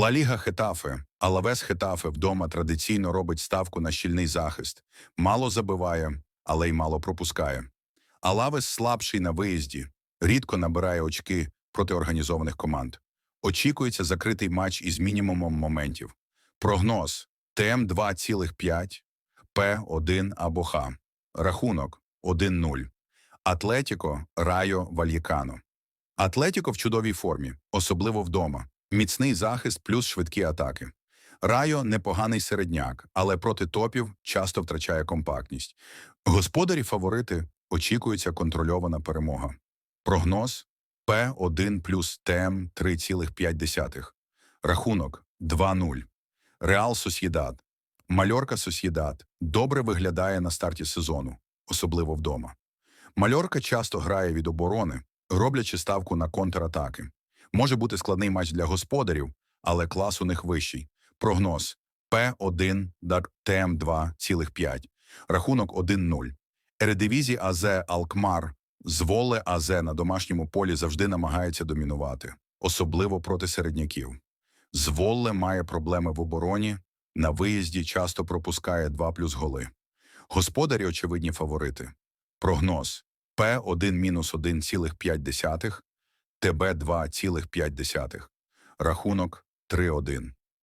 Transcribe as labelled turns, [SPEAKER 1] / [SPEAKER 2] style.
[SPEAKER 1] Ла Ліга Хетафе, Алавес Хетафе вдома традиційно робить ставку на щільний захист. Мало забиває, але й мало пропускає. Алавес слабший на виїзді, рідко набирає очки проти організованих команд. Очікується закритий матч із мінімумом моментів. Прогноз ТМ 2,5, П1 або Х. Рахунок 1-0. Атлетіко Райо Вальєкано. Атлетіко в чудовій формі, особливо вдома. Міцний захист плюс швидкі атаки. Райо непоганий середняк, але проти топів часто втрачає компактність. Господарі фаворити очікується контрольована перемога. Прогноз П1 плюс ТМ 3,5. Рахунок 2-0. Реал Сосєдад. Мальорка Сосєдад добре виглядає на старті сезону, особливо вдома. Мальорка часто грає від оборони, роблячи ставку на контратаки. Може бути складний матч для господарів, але клас у них вищий. Прогноз П1 ТМ 2,5. Рахунок 1-0. Ередивізі АЗ Алкмар з Воле АЗ на домашньому полі завжди намагається домінувати, особливо проти середняків. Зволле має проблеми в обороні, на виїзді часто пропускає 2 плюс голи. Господарі очевидні фаворити. Прогноз П1-1,5, ТБ 2,5. Рахунок 3-1.